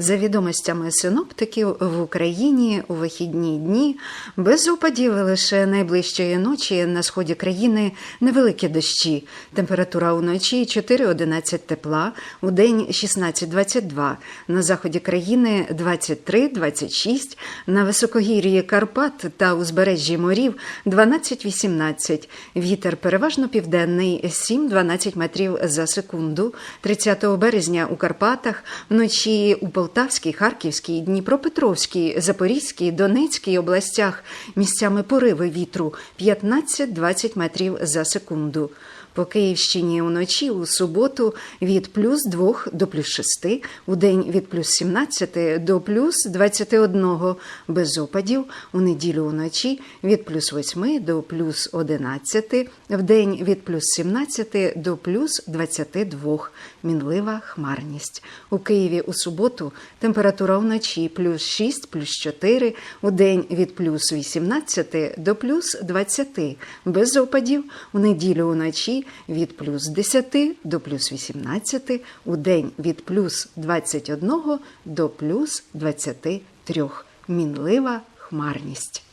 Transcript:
За відомостями синоптиків в Україні у вихідні дні без опадів лише найближчої ночі на сході країни невеликі дощі. Температура уночі 4-11 тепла, у день 16-22, на заході країни 23-26, на високогір'ї Карпат та узбережжі морів 12-18. Вітер переважно південний 7-12 метрів за секунду. 30 березня у Карпатах, вночі у Полтавській, Харківській, Дніпропетровській, Запорізькій, Донецькій областях місцями пориви вітру 15-20 метрів за секунду. По Київщині уночі у суботу від плюс 2 до плюс 6, у день від плюс 17 до плюс 21, без опадів, у неділю уночі від плюс 8 до плюс 11, в день від плюс 17 до плюс 22, мінлива хмарність. У Києві у суботу температура вночі плюс 6, плюс 4, у день від плюс 18 до плюс 20, без опадів, у неділю уночі від плюс 10 до плюс 18, у день від плюс 21 до плюс 23. Мінлива хмарність.